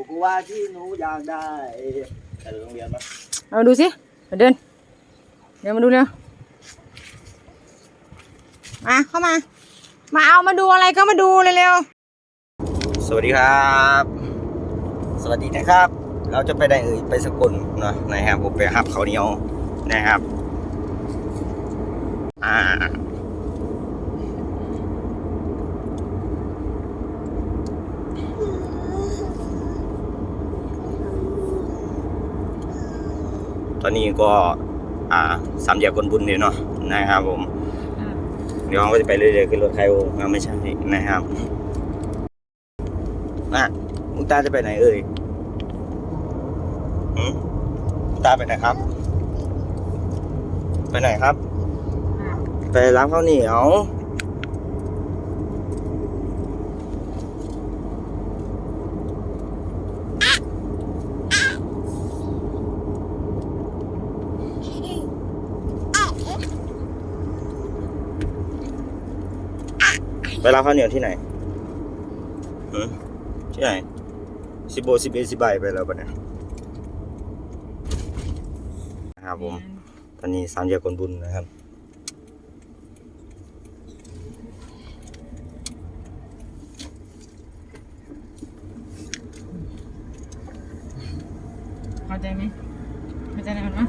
กูก็ว่าที่หนูอยากได้ไปโรงเรียนปะเอาดูสิมาเดิน เดี๋ยวมาดูเร็วมาเข้ามา มาเอามาดูอะไรก็มาดูเร็วสวัสดีครับ สวัสดีนะครับ เราจะไปได้เอ่ยไปสกลเนาะนะครับผมไปหับเขาวเหนียวนะครับ อ่า ตอนนี้ก็อ่าสามแยกคนบุญเนี่ยเนาะนะครับผมๆเดี๋ยวเราก็จะไปเรื่อยๆขึ้นรถไคโออ่าไม่ใช่นะครับอะมุกตาจะไปไหนเอ่ยหืมมุกตาไปไหนครับ ไปไหนครับ ไปรับข้าวเหนียว ไปรับข้าวเหนียวที่ไหนหืมที่ไหนสิบโบสิบเอสิบใบไปแล้วปะเนี่ยนะครับผม ตอนนี้สามแยกคนบุญนะครับเข้าใจไหมเข้าใจแล้วนะ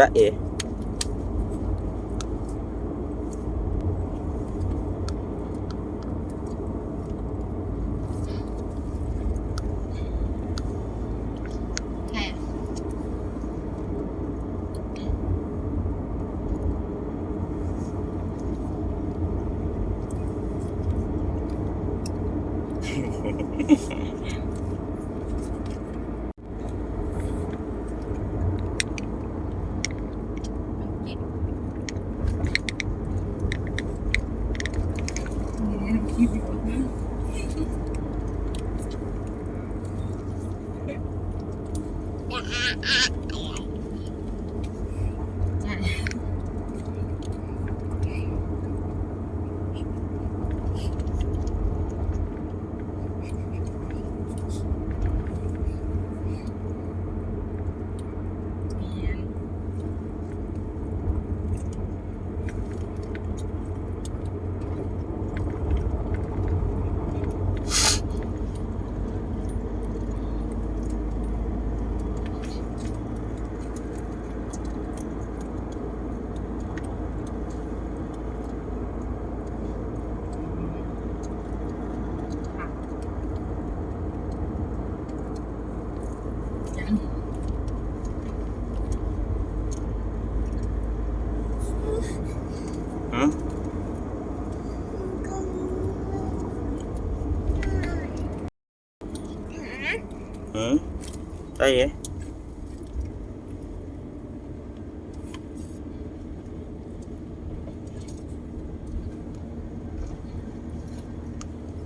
จ๊ Ah! หืมหืมจ๊ะเอ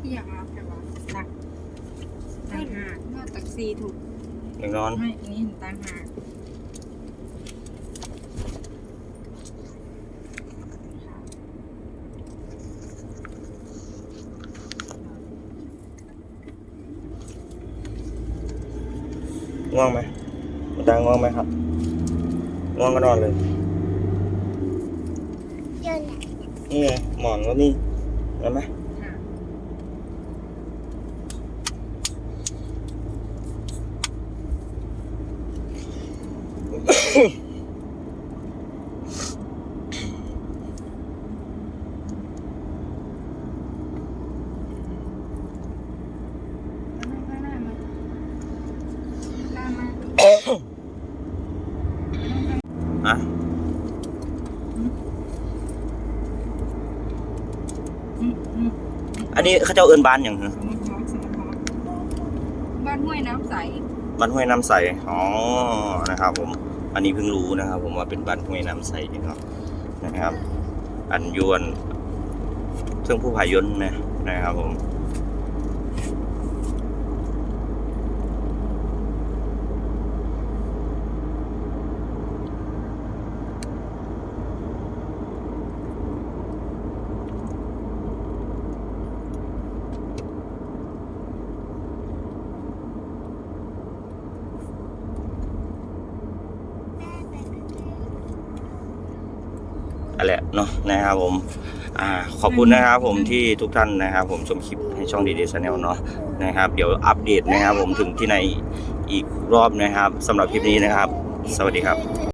พี่อยากรับแต่ว่าตักตังหากว่าตักซีถูกอยากนอน ไม่อันนี้ตังหาก ง่วงไหมมุกตาง่วงไหมครับ ง่วงก็นอนเลยนี่ไงหมอนก็มีเห็นไหมค่ะมามามาตามมา อะอืมอืมอันนี้เขาเจ้าเอินบานอย่างเหรอสมมติขอสมมติขอบ้านานห้วยน้ำใส บ้านห้วยน้ำใส อ๋อ นะครับ ผม อันนี้เพิ่งรู้นะครับ ผมว่าเป็นบ้านห้วยน้ำใสเนาะ นะครับ อันยวนเครื่องผู้พายนต์นะนะครับผม อะไรเนาะนะครับผมอ่าขอบคุณนะครับผมที่ทุกท่านนะครับผมชมคลิปให้ช่องดีดีชาแนลเนาะนะครับ เดี๋ยวอัปเดตนะครับผมถึงที่ในอีกรอบนะครับสำหรับคลิปนี้นะครับ สวัสดีครับ